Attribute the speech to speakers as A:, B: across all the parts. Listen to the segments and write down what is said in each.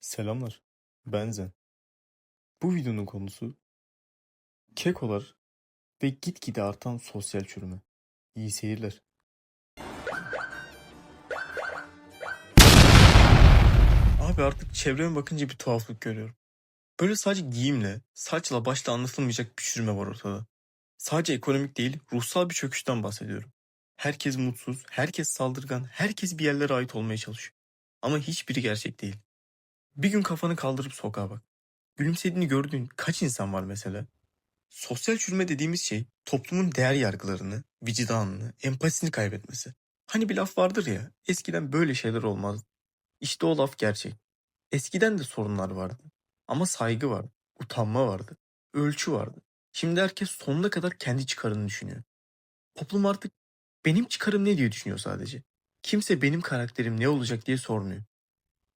A: Selamlar, ben Zen. Bu videonun konusu kekolar ve gitgide artan sosyal çürüme. İyi seyirler. Abi artık çevreme bakınca bir tuhaflık görüyorum. Böyle sadece giyimle, saçla başta anlatılmayacak bir çürüme var ortada. Sadece ekonomik değil, ruhsal bir çöküşten bahsediyorum. Herkes mutsuz, herkes saldırgan, herkes bir yerlere ait olmaya çalışıyor. Ama hiçbiri gerçek değil. Bir gün kafanı kaldırıp sokağa bak. Gülümsediğini gördüğün kaç insan var mesela? Sosyal çürüme dediğimiz şey toplumun değer yargılarını, vicdanını, empatisini kaybetmesi. Hani bir laf vardır ya, eskiden böyle şeyler olmazdı. İşte o laf gerçek. Eskiden de sorunlar vardı. Ama saygı vardı, utanma vardı, ölçü vardı. Şimdi herkes sonuna kadar kendi çıkarını düşünüyor. Toplum artık benim çıkarım ne diye düşünüyor sadece. Kimse benim karakterim ne olacak diye sormuyor.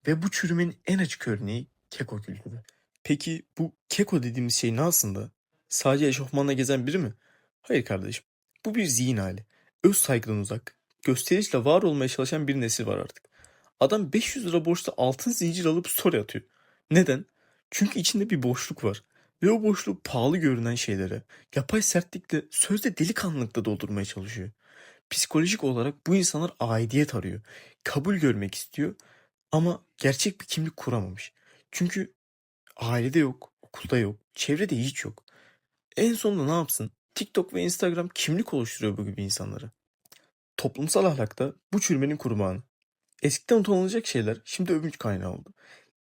A: Ve bu çürümenin en açık örneği keko kültürü. Peki bu keko dediğimiz şey ne aslında? Sadece eşofmanla gezen biri mi? Hayır kardeşim. Bu bir zihin hali. Öz saygıdan uzak, gösterişle var olmaya çalışan bir nesil var artık. Adam 500 lira borçta altın zincir alıp story atıyor. Neden? Çünkü içinde bir boşluk var. Ve o boşluğu pahalı görünen şeylere, yapay sertlikle, sözde delikanlılıkla doldurmaya çalışıyor. Psikolojik olarak bu insanlar aidiyet arıyor. Kabul görmek istiyor ama gerçek bir kimlik kuramamış. Çünkü ailede yok, okulda yok, çevrede hiç yok. En sonunda ne yapsın? TikTok ve Instagram kimlik oluşturuyor bu gibi insanlara. Toplumsal ahlakta bu çürümenin kurbanı. Eskiden utanılacak şeyler şimdi övünç kaynağı oldu.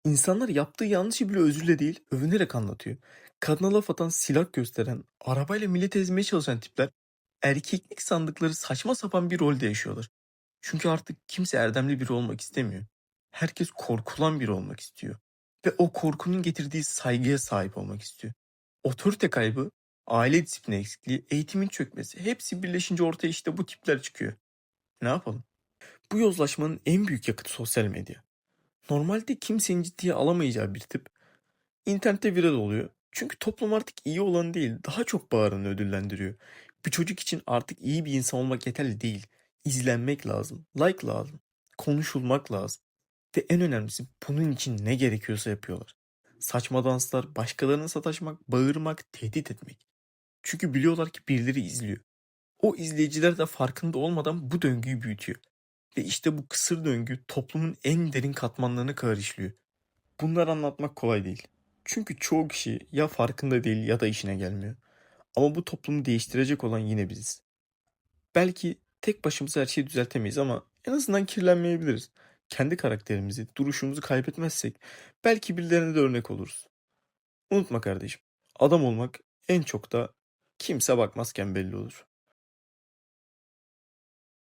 A: İnsanlar yaptığı yanlışı bile özürle değil, övünerek anlatıyor. Kadına laf atan, silah gösteren, arabayla milleti ezmeye çalışan tipler erkeklik sandıkları saçma sapan bir rolde yaşıyorlar. Çünkü artık kimse erdemli biri olmak istemiyor. Herkes korkulan biri olmak istiyor. Ve o korkunun getirdiği saygıya sahip olmak istiyor. Otorite kaybı, aile disiplini eksikliği, eğitimin çökmesi hepsi birleşince ortaya işte bu tipler çıkıyor. Ne yapalım? Bu yozlaşmanın en büyük yakıtı sosyal medya. Normalde kimsenin ciddiye alamayacağı bir tip internette viral oluyor. Çünkü toplum artık iyi olan değil, daha çok bağıranı ödüllendiriyor. Bir çocuk için artık iyi bir insan olmak yeterli değil. İzlenmek lazım, like lazım, konuşulmak lazım. Ve en önemlisi bunun için ne gerekiyorsa yapıyorlar. Saçma danslar, başkalarına sataşmak, bağırmak, tehdit etmek. Çünkü biliyorlar ki birileri izliyor. O izleyiciler de farkında olmadan bu döngüyü büyütüyor. Ve işte bu kısır döngü toplumun en derin katmanlarını kadar işliyor. Bunları anlatmak kolay değil. Çünkü çoğu kişi ya farkında değil ya da işine gelmiyor. Ama bu toplumu değiştirecek olan yine biziz. Belki tek başımıza her şeyi düzeltemeyiz ama en azından kirlenmeyebiliriz. Kendi karakterimizi, duruşumuzu kaybetmezsek belki birilerine de örnek oluruz. Unutma kardeşim, adam olmak en çok da kimse bakmazken belli olur.